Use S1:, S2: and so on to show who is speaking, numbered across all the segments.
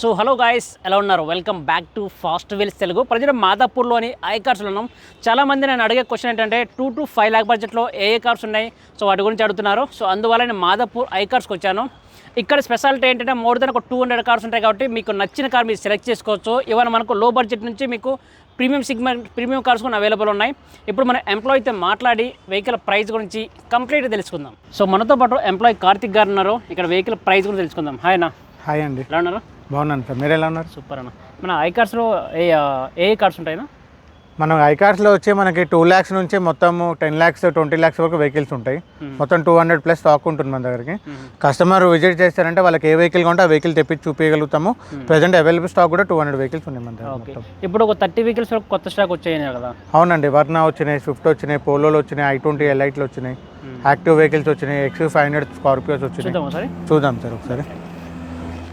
S1: So hello guys ఎలా ఉన్నారు? Welcome back to fast wheels Telugu. ప్రజలు మాదాపూర్లోని ఐ కార్స్లో ఉన్నాం చాలామంది నేను అడిగే క్వశ్చన్ ఏంటంటే టూ టు ఫైవ్ ల్యాక్ బడ్జెట్లో ఏ ఏ కార్స్ ఉన్నాయి? సో వాటి గురించి అడుగుతున్నారు. సో అందువల్ల నేను మాదాపూర్ ఐ కార్స్కి వచ్చాను. ఇక్కడ స్పెషాలిటీ ఏంటంటే మోర్ దెన్ ఒక టూ హండ్రెడ్ కార్స్ ఉంటాయి కాబట్టి మీకు నచ్చిన కార్ మీరు సెలెక్ట్ చేసుకోవచ్చు. ఇవాళ మనకు లో బడ్జెట్ నుంచి మీకు ప్రీమియం సిగ్మెంట్ ప్రీమియం కార్స్ కూడా అవైలబుల్ ఉన్నాయి. ఇప్పుడు మన ఎంప్లాయీతో మాట్లాడి వెహికల్ ప్రైస్ గురించి కంప్లీట్గా తెలుసుకుందాం. సో మనతో పాటు ఎంప్లాయీ కార్తిక్ గారు ఉన్నారు. ఇక్కడ వెహికల్ ప్రైస్ గురించి తెలుసుకుందాం. హాయ్ అన్న.
S2: హాయ్ అండి.
S1: ఎలా ఉన్నారు?
S2: బాగున్నాను సార్. మీరు ఎలా ఉన్నారు?
S1: సూపర్ అన్న. మన ఐ కార్స్లో ఏ ఏ కార్స్ ఉంటాయినా
S2: మనం ఐకార్స్లో వచ్చి మనకి టూ ల్యాక్స్ నుంచి మొత్తం టెన్ ల్యాక్స్ ట్వంటీ ల్యాక్స్ వరకు వెహికల్స్ ఉంటాయి. మొత్తం టూ హండ్రెడ్ ప్లస్ స్టాక్ ఉంటుంది మన దగ్గరికి. కస్టమర్ విజిట్ చేస్తారంటే వాళ్ళకి ఏ వెహికల్ కొంటే ఆ వెహికల్ తెప్పించి చూపించగలుగుతాము. ప్రజెంట్ అవైలబుల్ స్టాక్ కూడా టూ హండ్రెడ్ వెహికల్స్ ఉన్నాయి మన దగ్గర.
S1: ఇప్పుడు ఒక థర్టీ వెహికల్స్ వరకు కొత్త స్టాక్ వచ్చాయి కదా?
S2: అవునండి. వర్నా వచ్చినాయి స్విఫ్ట్ వచ్చినాయి పోలోలు వచ్చినాయి ఐ ట్వంటీ ఎలైట్లు వచ్చినాయి. యాక్టివ్ వెహికల్స్ వచ్చినాయి ఎక్స్ ఫైవ్ హండ్రెడ్ స్కార్పియోస్ వచ్చినాయి.
S1: చూద్దాం
S2: సార్ ఒకసారి.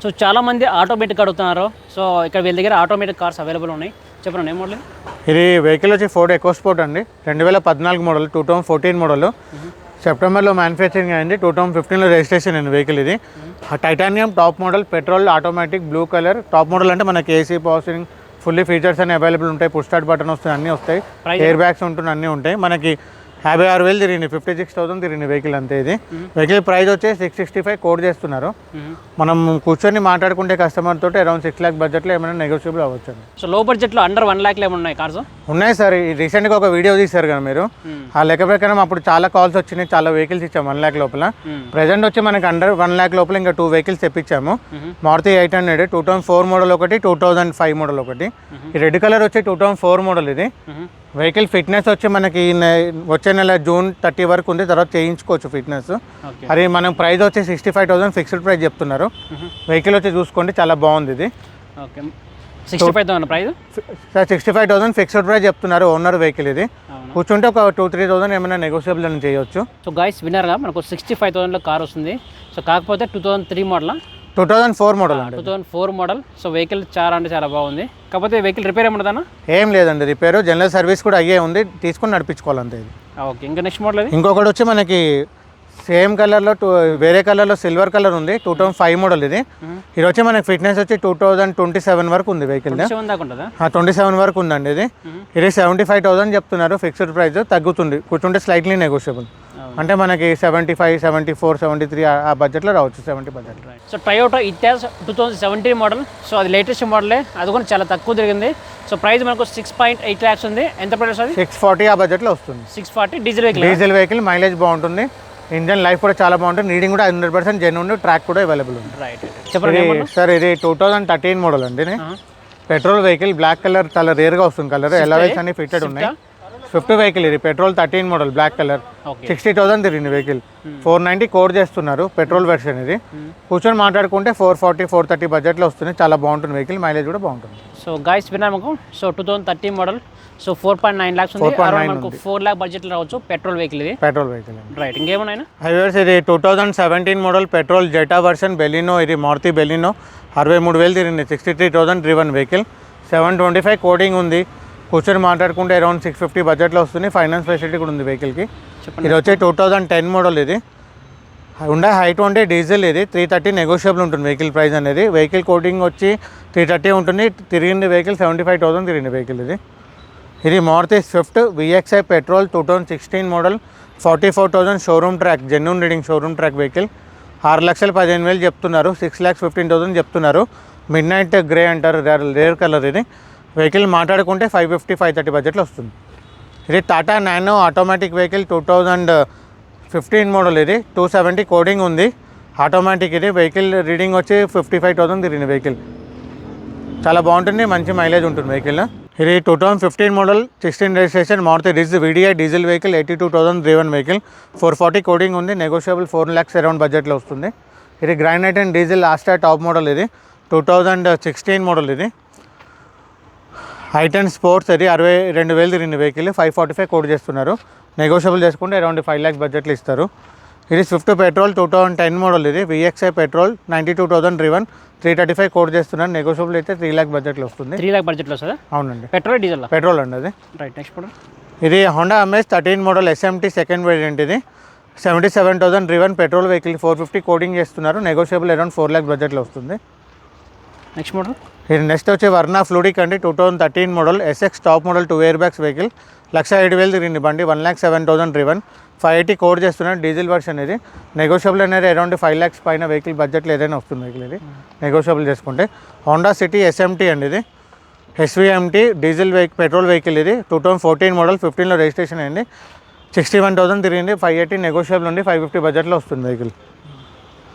S1: సో చాలా మంది ఆటోమేటిక్ అడుగుతున్నారు. సో ఇక్కడ వీళ్ళ దగ్గర ఆటోమేటిక్ కార్స్ అవైలబుల్ ఉన్నాయి. చెప్పండి ఏ మోడల్
S2: ఇది? వెహికల్ వచ్చి ఫోర్డ్ ఎకో స్పోర్ట్ అండి. రెండు వేల పద్నాలుగు model two thousand fourteen model సెప్టెంబర్లో మ్యానుఫ్యాక్చరింగ్ అయింది. టూ థౌసండ్ ఫిఫ్టీన్లో రిజిస్ట్రేషన్ అయింది వెహికల్ ఇది. Titanium top model petrol automatic blue colour top model అంటే మనకి ఏసీ పవర్సింగ్ ఫుల్లీ ఫీచర్స్ అన్ని అవైలబుల్ ఉంటాయి. పుష్ స్టార్ట్ బటన్ వస్తాయి అన్నీ వస్తాయి. ఎయిర్ బ్యాగ్స్ ఉంటుంది అన్నీ ఉంటాయి. మనకి యాభై ఆరు వేలు తిరిగింది. ఫిఫ్టీ సిక్స్ థౌసండ్ తిరిగింది వెహికల్ అంతే ఇది. వెహికల్ ప్రైస్ వచ్చి సిక్స్ సిక్స్టీ ఫైవ్ కోడ్ చేస్తున్నారు. మనం కూర్చొని మాట్లాడుకుంటే కస్టమర్ తోటి అరౌండ్ సిక్స్ ల్యాక్ బడ్జెట్లో ఏమైనా నెగోషియబుల్ అవ్వచ్చు
S1: సో లో బడ్జెట్లో అండర్ వన్ ల్యాక్లో ఏమి ఉన్నాయి కార్స్
S2: ఉన్నాయి సార్. రీసెంట్గా ఒక వీడియో తీశారు కదా మీరు. ఆ లెక్క ప్రకారం అప్పుడు చాలా కాల్స్ వచ్చినాయి చాలా వెహికల్స్ ఇచ్చాము వన్ ల్యాక్ లోపల. ప్రెజెంట్ వచ్చి మనకి అండర్ వన్ ల్యాక్ లోపల ఇంకా two vehicles తెప్పించాము. Maruti eight hundred two thousand four model ఒకటి టూ థౌసండ్ ఫైవ్ మోడల్ ఒకటి. రెడ్ కలర్ వచ్చి టూ థౌసండ్ ఫోర్ మోడల్ ఇది. వెహికల్ ఫిట్నెస్ వచ్చి మనకి వచ్చే నెల జూన్ థర్టీ వరకు ఉంది తర్వాత చేయించుకోవచ్చు ఫిట్నెస్. అది మనం ప్రైస్ వచ్చి sixty five thousand fixed price చెప్తున్నారు. వెహికల్ వచ్చి చూసుకోండి చాలా బాగుంది ఇది.
S1: Okay. Sixty five thousand price?
S2: Sir sixty five thousand fixed price చెప్తున్నారు ఓనర్ వెహికల్ ఇది. కూర్చుంటే ఒక టూ త్రీ థౌసండ్ ఏమైనా నెగోషియబుల్ అని చేయొచ్చు.
S1: సో గాయస్ విన్నర్గా మనకు సిక్స్టీ ఫైవ్ థౌసండ్లో కార్ వస్తుంది. సో కాకపోతే two thousand three model?
S2: Two thousand four model అండి
S1: two thousand four model. So vehicle చాలా అంటే చాలా బాగుంది. కాకపోతే వెహికల్ రిపేర్ ఏముంటుందన్నా
S2: ఏం లేదండి రిపేర్ జనరల్ సర్వీస్ కూడా అయ్యే ఉంది. తీసుకుని నడిపించుకోవాలి అంతే ఇది
S1: ఓకే. ఇంకా నెక్స్ట్ మోడల్
S2: ఇంకొకటి వచ్చి మనకి సేమ్ కలర్లో టూ వేరే కలర్లో సిల్వర్ కలర్ ఉంది. టూ థౌసండ్ ఫైవ్ మోడల్ ఇది. ఇది వచ్చి మనకి ఫిట్నెస్ వచ్చి టూ థౌసండ్ ట్వంటీ సెవెన్ వరకు ఉంది వెహికల్ ట్వంటీ సెవెన్ వరకు ఉందండి ఇది. ఇది సెవెంటీ ఫైవ్ థౌసండ్ చెప్తున్నారు. ఫిక్స్డ్ ప్రైస్ తగ్గుతుంది. కూర్చుంటే స్లైట్లీ నెగోషియబుల్. అంటే మనకి seventy five seventy four seventy three ఆ బడ్జెట్లో రావచ్చు సెవెంటీ బడ్జెట్లో
S1: so Toyota Etios two thousand seventeen model so అది లేటెస్ట్ మోడలే అది కూడా చాలా తక్కువ తిరిగింది. సో ప్రైస్ మనకు సిక్స్ పాయింట్ ఎయిట్ ల్యాక్స్ ఉంది. ఎంత ప్రైస్ అది?
S2: సిక్స్ ఫార్టీ ఆ బడ్జెట్లో వస్తుంది.
S1: Six forty diesel vehicle
S2: diesel vehicle mileage బాగుంటుంది. ఇంజన్ లైఫ్ కూడా చాలా బాగుంటుంది. రీడింగ్ కూడా హండ్రెడ్ పర్సెంట్ జెన్యున్ ట్రాక్ కూడా అవైలబుల్ ఉంది.
S1: రైట్ చెప్పండి
S2: సార్ ఇది టూ థౌజండ్ థర్టీన్ మోడల్ అండి. పెట్రోల్ వెహికల్ బ్లాక్ కలర్ చాలా రేర్గా వస్తుంది కలర్ ఎలవేస్ అన్ని ఫిట్టెడ్ ఉన్నాయి. స్విఫ్ట్ వెహికల్ ఇది. Petrol thirteen model black colour. Sixty thousand తిరిగింది వెహికల్. ఫోర్ నైంటీ కోడ్ చేస్తున్నారు పెట్రోల్ వెర్షన్ ఇది. కూర్చొని మాట్లాడుకుంటే ఫోర్ ఫార్టీ ఫోర్ థర్టీ బడ్జెట్లో వస్తుంది చాలా బాగుంటుంది వెహికల్. మైలేజ్ కూడా బాగుంటుంది.
S1: సో గాయస్ విన్నాము so two thousand thirteen model so four point nine lakhs ఉంది.
S2: 4.9
S1: అరౌండ్ మనకు ఫోర్ ల్యాక్ బడ్జెట్లో రావచ్చు పెట్రోల్ వెహికల్ ఇది.
S2: పెట్రోల్ వెహికల్
S1: రైట్ ఇంకేమున్నాయినా
S2: హైవేస్ ఇది two thousand seventeen model petrol Zeta version Baleno ఇది మారుతి బెలినో. అరవై మూడు వేలు తిరిగింది. Sixty three thousand driven vehicle seven twenty five quoting ఉంది. కూర్చొని మాట్లాడుకుంటే అరౌండ్ సిక్స్ ఫిఫ్టీ బడ్జెట్లో వస్తుంది. ఫైనాన్స్ ఫెసిలిటీ కూడా ఉంది వెహికల్కి ఇది వచ్చి టూ థౌజండ్ టెన్ మోడల్ ఇది. ఉండే హై ట్వంటీ డీజిల్ ఇది. త్రీ థర్టీ నెగోషియబుల్ ఉంటుంది వెహికల్ ప్రైస్ అనేది. వెహికల్ కోడింగ్ వచ్చి త్రీ థర్టీ ఉంటుంది. తిరిగింది వెహికల్ సెవెంటీ ఫైవ్ థౌసండ్ తిరిగింది వెహికల్ ఇది. ఇది Maruti Swift VXi petrol two thousand sixteen model forty four thousand showroom track genuine reading showroom track vehicle ఆరు లక్షల పదిహేను వేలు చెప్తున్నారు. సిక్స్ ల్యాక్స్ ఫిఫ్టీన్ థౌసండ్ చెప్తున్నారు. మిడ్ నైట్ గ్రే అంటారు రేర్ కలర్ ఇది. వెహికల్ మాట్లాడుకుంటే ఫైవ్ ఫిఫ్టీ ఫైవ్ థర్టీ బడ్జెట్లో వస్తుంది. ఇది Tata Nano automatic vehicle two thousand fifteen model ఇది. టూ సెవెంటీ కోడింగ్ ఉంది. ఆటోమేటిక్ ఇది. వెహికల్ రీడింగ్ వచ్చి ఫిఫ్టీ ఫైవ్ థౌసండ్ తిరిగింది వెహికల్. చాలా బాగుంటుంది. మంచి మైలేజ్ ఉంటుంది వెహికల్. ఇది two thousand fifteen model sixteen registration Maruti Ritz VDi diesel vehicle eighty two thousand driven vehicle. Four forty quoting ఉంది. నెగోషియబుల్ ఫోర్ ల్యాక్స్ అరౌండ్ బడ్జెట్లో వస్తుంది. ఇది granite and diesel last top model ఇది. టూ థౌజండ్ సిక్స్టీన్ మోడల్ ఇది. I ten Sports అది అరవై రెండు వేలు తిరిగిన vehicle. Five forty five quote చేస్తున్నారు. నెగోషియబుల్ చేసుకుంటే అరౌండ్ ఫైవ్ ల్యాక్స్ బడ్జెట్లో ఇస్తారు. ఇది Swift petrol two thousand ten model ఇది. VXi petrol ninety two thousand driven three thirty five quote చేస్తున్నారు. నెగోషియబుల్ అయితే త్రీ ల్యాక్ బడ్జెట్లో వస్తుంది.
S1: త్రీ ల్యాక్ బడ్జెట్లో వస్తుందా?
S2: అవునండి.
S1: పెట్రోల్ డీజిల్
S2: పెట్రోల్ అండి అది.
S1: రైట్ నెక్స్ట్ మోడల్
S2: ఇది Honda MS thirteen model SMT second variant ఇది. Seventy seven thousand driven petrol vehicle four fifty quoting చేస్తున్నారు నెగోషియబుల్ అరౌండ్ ఫోర్ ల్యాక్ బడ్జెట్లో వస్తుంది.
S1: నెక్స్ట్ మోడల్
S2: ఇది నెక్స్ట్ వచ్చి వర్ణ ఫ్లూడిక్ అండి two thousand thirteen model SX top model two airbags vehicle lakh ఏడు వేలు తిరిగింది బండి one lakh seven thousand driven five eighty quote చేస్తున్నాను డీజిల్ వర్షన్ ఇది. నెగోషియబుల్ అనేది అరౌండ్ ఫైవ్ ల్యాక్స్ పైన వెహికల్ బడ్జెట్లో ఏదైనా వస్తుంది వెహికల్ ఇది. నెగోషియబుల్ చేసుకుంటే. హోండా సిటీ ఎస్ఎంటీ అండి ఇది. SVMT diesel vehicle petrol vehicle ఇది. టూ థౌసండ్ ఫోర్టీన్ మోడల్ ఫిఫ్టీన్లో రిజిస్ట్రేషన్ అయింది. సిక్స్టీ వన్ థౌసండ్ తిరిగింది ఫైవ్ ఎయిటీ నెగోషియబుల్ ఉంది ఫైవ్ ఫిఫ్టీ బడ్జెట్లో వస్తుంది వెహికల్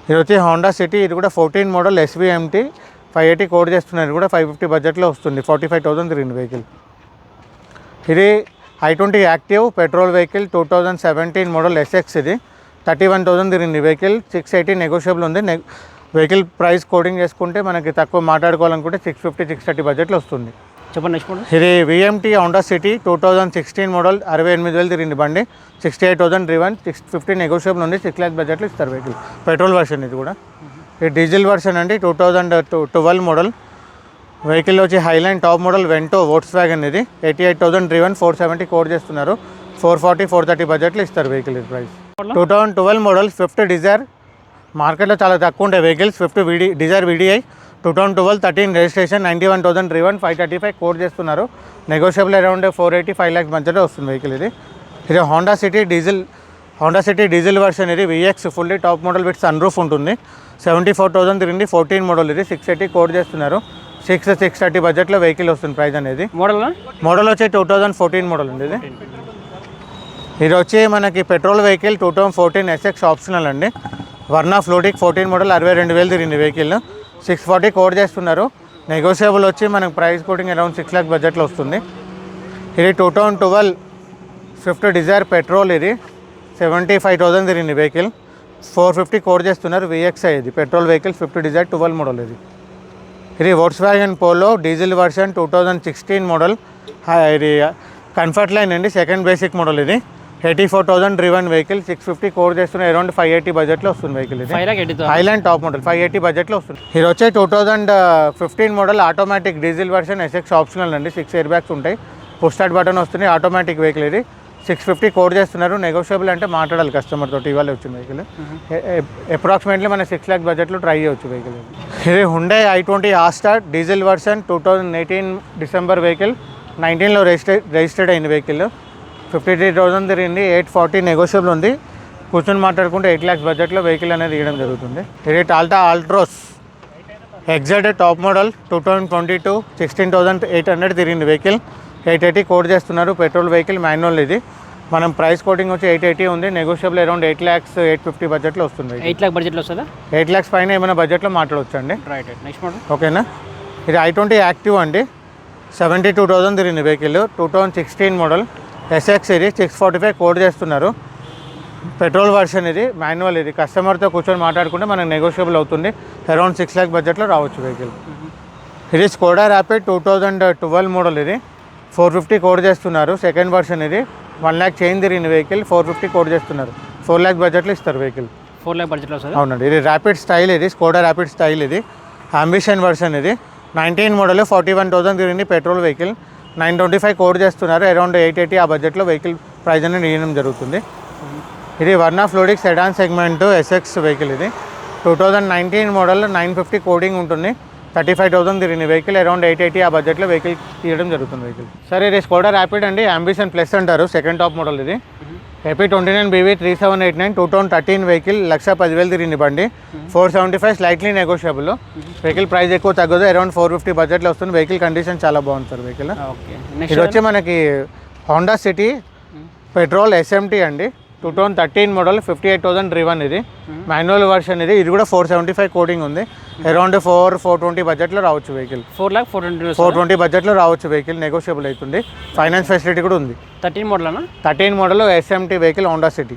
S2: ఇది వచ్చి హోండా సిటీ ఇది కూడా fourteen model SVMT five eighty quote చేస్తున్నారు కూడా ఫైవ్ ఫిఫ్టీ బడ్జెట్లో వస్తుంది ఫార్టీ ఫైవ్ థౌసండ్ తిరిగింది వెహికల్ ఇది i twenty active petrol vehicle two thousand seventeen model SX ఇది. థర్టీ వన్ థౌసండ్ తిరిగింది వెహికల్ సిక్స్ ఎయిటీ నెగోషియబుల్ ఉంది. వెహికల్ ప్రైస్ కోడింగ్ చేసుకుంటే మనకి తక్కువ మాట్లాడుకోవాలనుకుంటే సిక్స్ ఫిఫ్టీ సిక్స్ థర్టీ బడ్జెట్లో వస్తుంది.
S1: చెప్పండి నెక్స్ట్ మోడల్
S2: ఇది VMT Honda City two thousand sixteen model అరవై ఎనిమిది వేలు తిరిగింది బండి. Sixty eight thousand driven six fifty negotiable ఉంది సిక్స్ ల్యాక్ బడ్జెట్లో ఇస్తారు వెహికల్ పెట్రోల్ వర్షన్ ఇది కూడా. ఇది డీజిల్ వర్షన్ అండి two thousand twelve model. Vehicle వచ్చి హైలైన్ టాప్ మోడల్ వెంటో వోట్స్ వ్యాగన్ ఇది. Eighty eight thousand driven four seventy quote చేస్తున్నారు. ఫోర్ ఫార్టీ ఫోర్ థర్టీ బడ్జెట్లో ఇస్తారు వెహికల్ ఇది price two thousand twelve model Swift Dzire మార్కెట్లో చాలా తక్కువ ఉంటాయి vehicles Swift VD Dzire VDi two thousand twelve thirteen registration ninety one thousand driven five thirty five quote చేస్తున్నారు. Negotiable around four eighty five lakhs మధ్యలో వస్తుంది vehicle ఇది. ఇది Honda City diesel Honda City diesel version ఇది. VX fully top model with sunroof ఉంటుంది. Seventy four thousand తిరిగింది fourteen model ఇది. Six eighty quote చేస్తున్నారు. సిక్స్ సిక్స్ థర్టీ బడ్జెట్లో వెహికల్ వస్తుంది ప్రైస్ అనేది.
S1: మోడల్?
S2: మోడల్ వచ్చి టూ థౌజండ్ ఫోర్టీన్ మోడల్ ఉంది ఇది. ఇది వచ్చి మనకి petrol vehicle two thousand fourteen SX optional అండి. వర్నా ఫ్లోటిక్ ఫోర్టీన్ మోడల్ అరవై రెండు వేలు తిరిగింది వెహికల్ సిక్స్ ఫార్టీ కోడ్ చేస్తున్నారు. నెగోషియబుల్ వచ్చి మనకి price quoting around six lakh బడ్జెట్లో వస్తుంది. ఇది two thousand twelve Swift Dzire petrol ఇది. సెవెంటీ ఫైవ్ థౌసండ్ తిరిగింది వెహికల్ ఫోర్ ఫిఫ్టీ కోడ్ చేస్తున్నారు విఎక్స్ఐ ఇది. Petrol vehicle Swift Dzire twelve model ఇది. ఇది వోట్స్ wagon Polo diesel version two thousand sixteen model. ఇది కంఫర్ట్ లైన్ అండి. సెకండ్ బేసిక్ మోడల్ ఇది. Eighty four thousand driven vehicle six fifty quote చేస్తున్న around five eighty బడ్జెట్లో వస్తుంది వెహికల్ ఇది. Highline top model five eighty బడ్జెట్లో వస్తుంది. ఇది వచ్చే two thousand fifteen model automatic diesel version SX optional అండి. సిక్స్ ఇయర్ బ్యాగ్స్ ఉంటాయి. పుష్ స్టార్ట్ బటన్ వస్తుంది ఆటోమేటిక్ వెహికల్ ఇది. సిక్స్ ఫిఫ్టీ కోడ్ చేస్తున్నారు. నెగోషియబుల్ అంటే మాట్లాడాలి కస్టమర్ తోటి ఇవాళ వచ్చిన వెహికల్ అప్రాక్సిమేట్లీ మన సిక్స్ ల్యాక్ బడ్జెట్లో ట్రై చేయొచ్చు వెహికల్ ఇది. Hyundai i twenty Asta diesel version two thousand eighteen December vehicle నైన్టీన్లో రిజిస్టర్ రిజిస్టర్డ్ అయిన వెహికల్ ఫిఫ్టీ త్రీ థౌసండ్ తిరిగింది. ఎయిట్ ఫార్టీ నెగోషియబుల్ ఉంది. కూర్చొని మాట్లాడుకుంటే ఎయిట్ ల్యాక్స్ బడ్జెట్లో వెహికల్ అనేది ఇవ్వడం జరుగుతుంది. ఇది టాల్టా Altroz exact top model two thousand twenty two sixteen thousand eight hundred తిరిగింది వెహికల్ ఎయిట్ ఎయిటీ కోడ్ చేస్తున్నారు పెట్రోల్ వెహికల్ మాన్యువల్ ఇది. మనం ప్రైస్ కోటింగ్ వచ్చి ఎయిట్ ఎయిటీ ఉంది. Negotiable around eight lakhs eight fifty బడ్జెట్లో వస్తుంది
S1: ఎయిట్ ల్యాక్ బడ్జెట్లో వస్తుందా?
S2: ఎయిట్ ల్యాక్స్ పైన ఏమైనా బడ్జెట్లో మాట్లాడవచ్చు అండి
S1: రైట్ నెక్స్ట్ మోడల్
S2: ఓకేనా? ఇది ఐ ట్వంటీ యాక్టివ్ అండి. సెవెంటీ టూ థౌసండ్ తిరిగింది vehicle two thousand sixteen model SX ఇది సిక్స్ ఫార్టీ ఫైవ్ కోడ్ చేస్తున్నారు. పెట్రోల్ వర్షన్ ఇది మాన్యువల్ ఇది. కస్టమర్తో కూర్చొని మాట్లాడుకుంటే మనకు నెగోషియబుల్ అవుతుంది. అరౌండ్ సిక్స్ ల్యాక్ బడ్జెట్లో రావచ్చు వెహికల్ ఇది Skoda Rapid two thousand twelve model ఇది. ఫోర్ ఫిఫ్టీ కోడ్ చేస్తున్నారు. సెకండ్ వర్షన్ ఇది. వన్ ల్యాక్ చేంజ్ తిరిగిన వెహికల్. ఫోర్ ఫిఫ్టీ కోడ్ చేస్తున్నారు. ఫోర్ ల్యాక్ బడ్జెట్లో ఇస్తారు వెహికల్.
S1: ఫోర్ ల్యాక్ బడ్జెట్లో వస్తుందా?
S2: అవునండి. ఇది ర్యాపిడ్ స్టైల్ ఇది. స్కోడా ర్యాపిడ్ స్టైల్ ఇది. అంబిషన్ వర్షన్ ఇది. Nineteen model forty one thousand తిరిగింది petrol vehicle. Nine twenty five code చేస్తున్నారు. అరౌండ్ ఎయిట్ ఎయిటీ ఆ బడ్జెట్లో వెహికల్ ప్రైస్ అనేది ఇవ్వడం జరుగుతుంది. ఇది Verna Fluidic sedan segment SX vehicle ఇది. Two thousand nineteen model nine fifty coding ఉంటుంది. థర్టీ ఫైవ్ థౌసండ్ తిరిగింది. వెహికల్ అరౌండ్ ఎయిట్ ఎయిటీ ఆ బడ్జెట్లో వెహికల్ తీయడం జరుగుతుంది వెహికల్ సరే ఇది స్కోడా ర్యాపిడ్ అండి అంబిషన్ ప్లస్ అంటారు సెకండ్ టాప్ మోడల్ ఇది. AP twenty nine BV three seven eight nine two thousand thirteen vehicle లక్ష పదివేలు తిరిగింది బండి. Four seventy five slightly negotiable vehicle price ఎక్కువ తగ్గదు అరౌండ్ ఫోర్ ఫిఫ్టీ బడ్జెట్లో వస్తుంది. వెహికల్ కండిషన్ చాలా బాగుంది సార్ వెహికల్ ఇది వచ్చి మనకి హోండా సిటీ పెట్రోల్ ఎస్ఎంటీ అండి. Two thousand thirteen model fifty eight thousand driven ఇది మాన్యువల్ వర్షన్ ఇది. ఇది కూడా ఫోర్ సెవెంటీ ఫైవ్ కోడింగ్ ఉంది. అరౌండ్ ఫోర్ ఫోర్ ట్వంటీ బడ్జెట్లో రావచ్చు vehicle
S1: four lakh four twenty
S2: four twenty బడ్జెట్లో రావచ్చు వెహికల్ నెగోషియబుల్ అవుతుంది. ఫైనాన్స్ ఫెసిలిటీ కూడా ఉంది.
S1: Thirteen model
S2: thirteen model SMT vehicle Honda City